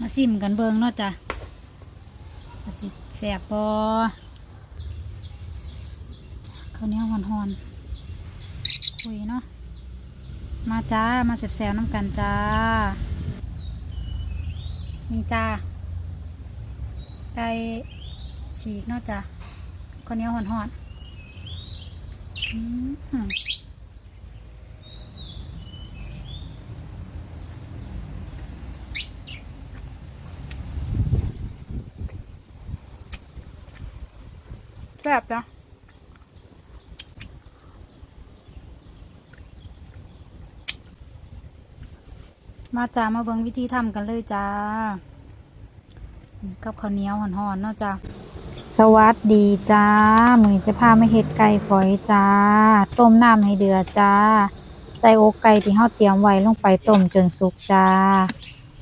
มาซิมกันเบิงเนาะจ้ะมาสิแสบปอข้าวเหนียวหอนคุยเนาะมาจ้า มาแสบๆน้ำกันจ้า นี่จ้าไก่ฉีกเนาะจ้ะข้าวเหนียวหอนๆอืม ซ่บจ้ะมาจ้ามาเบิ่งวิธีทำกันเลยจ้า กับข้าวเหนียวหอนๆเนาะจ้าสวัสดีจ้า มือนจะพามาเฮ็ดไก่ฝอยจ้า ต้มน้ำให้เดือดจ้า ใส่อกไก่ที่เฮาเตรียมไว้ลงไปต้มจนสุกจ้า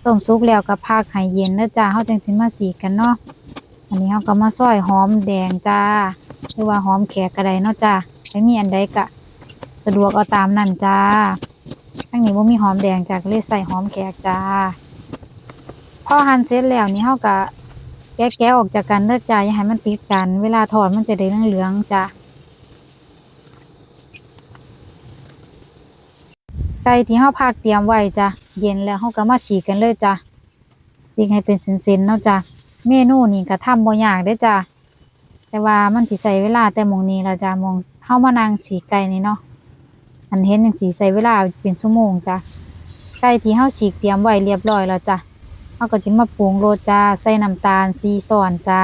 ต้มสุกแล้วก็พักให้เย็นเด้อจ้าเฮาจังสิมาสีกันเนาะ อันนี้เราก็มาซอยหอมแดงจ้าหรือว่าหอมแขกกระไดเนาะจ้าไม่มีอันใดกะ สะดวกเอาตามนั่นจ้าทั้งนี้ว่ามีหอมแดงจากเลยใส่หอมแขกจ้าพอหั่นเสร็จแล้วนี่เราก็แกะๆออกจากกันเด้อจ้าอย่าให้มันติดกัน เวลาทอดมันจะได้เหลืองๆจ้าไก่ที่เราพักเตรียมไว้จ้ะเย็นแล้วเราก็มาฉีกกันเลยจ้ะฉีกให้เป็นเส้นๆเนาะจ้ะ เมนูนี่ก็ทำบ่ยากเด้จ้ะแต่ว่ามันสิใช้เวลาแต่มองนี้ละจ้ะมองเฮามานั่งสีไก่นี่เนาะอันเห็นจังสีใช้เวลาเป็นชั่วโมงจ้ะไก่ที่เฮาฉีกเตรียมไว้เรียบร้อยแล้วจ้ะเฮาก็จะมาปรุงโรจ้าใส่น้ำตาล4ช้อนจ้า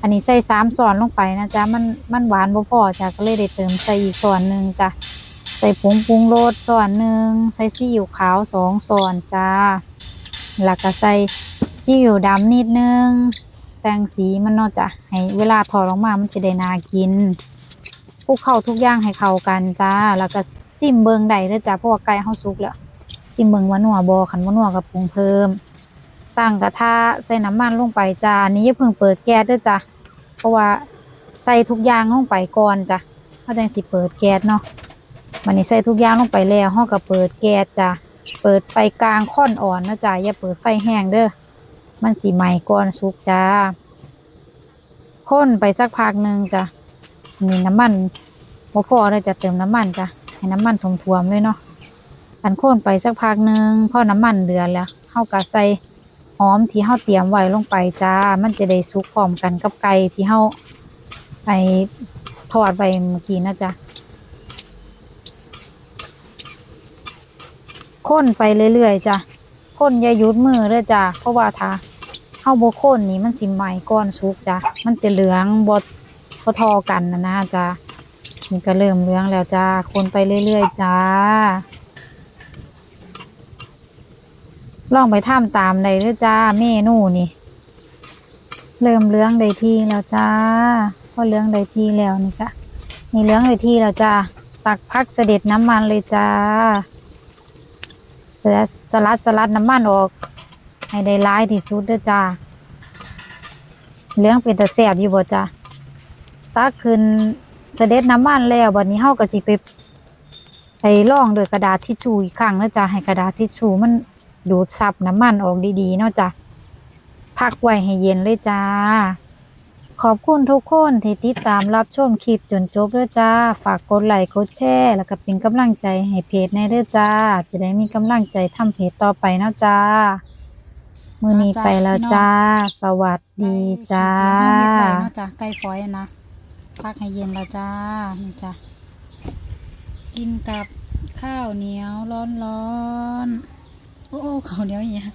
อันนี้ใส่3ช้อนลงไปนะจ้ะมันมันหวานบ่พอจ้ะก็เลยได้เติมใส่อีกช้อนหนึ่งจ้ะใส่ผงปรุงรสช้อนหนึ่งใส่ซีอิ๊วขาวสองช้อนจ้าแล้วก็ใส่ ซีอิ๊วดำนิดนึงแต่งสีมันเนาะจ้ะให้เวลาถอดออกมามันจะได้น่ากินคลุกเข้าทุกอย่างให้เข้ากันจ้า แล้วก็ซิมเบิงได้เด้อจ้ะเพราะว่าไก่เฮาสุกแล้วซิมเบิงว่านัวบ่คันบ่นัวก็ปรุงเพิ่มตั้งกระทะใส่น้ำมันลงไปจ้านี้อย่าเพิ่งเปิดแก๊สเด้อจ้ะเพราะว่าใส่ทุกอย่างลงไปก่อนจ้ะเฮาจังสิเปิดแก๊สเนาะมันนี้ใส่ทุกอย่างลงไปแล้วห้องก็เปิดแก๊สจ้ะเปิดไฟกลางค่อนอ่อนนะจ้ะอย่าเปิดไฟแห้งเด้อ มันสีใหม่ก่อนสุกจ้าค้นไปสักพักหนึ่งจ้ะมีน้ำมันบ่พอเลยจะเติมน้ำมันจ้ะให้น้ำมันท่วมเลยเนาะอันค้นไปสักพักหนึ่งพอน้ำมันเดือดแล้วเฮาก็ใส่หอมที่เฮาเตรียมไว้ลงไปจ้า มันจะได้สุกพร้อมกันกับไก่ที่เฮาไปทอดไปเมื่อกี้นะจ้ะค้นไปเรื่อยๆจ้ะ คนอย่าหยุดมือเด้อจ้ะเพราะว่าถ้าเฮาบ่ค้นนี่มันสิไหม้ก้อนสุกจ้ะมันจะเหลืองบ่บ่ทอกันนะนะจ้ะนี่ก็เริ่มเหลืองแล้วจ้าคนไปเรื่อยๆจ้าลองไปทำตามได้เด้อจ้าเมนูนี่ เริ่มเลืองได้ที่แล้วจ้าพอเลืองได้ที่แล้วนี่ค่ะนี่เลืองได้ที่แล้วจ้าตักพักเสด็จน้ำมันเลยจ้า ลัดสลัดสลัดน้ำมันออก ให้ได้ร้ายที่สุดเด้อจ้าเหลืองเป็นตะแสบอยู่บ่จ้าตักขึ้นเสด็จน้ำมันแล้วบัดนี้เฮาก็สิไปไปล่องด้วยกระดาษทิชชู่อีกครั้งนะจ้าให้กระดาษทิชชู่มันดูดซับน้ำมันออกดีๆเนาะจ้าพักไว้ให้เย็นเลยจ้า ขอบคุณทุกคนที่ติดตามรับชมคลิปจนจบด้วยจ้า ฝากกดไลค์กดแชร์แล้วก็เป็นกำลังใจให้เพจในเด้อจ้า จะได้มีกำลังใจทำเพจต่อไปนะจ้า มือนี้ไปแล้วจ้า สวัสดีจ้าไก่ฉีกเลี้ยงเฮ็ดไว้เนาะจ้ะไก่ฝอยนะพักให้เย็นแล้วจ้านี่จ้ะกินกับข้าวเหนียวร้อนๆโอ้โอ้ข้าวเหนียวอย่างเงี้ย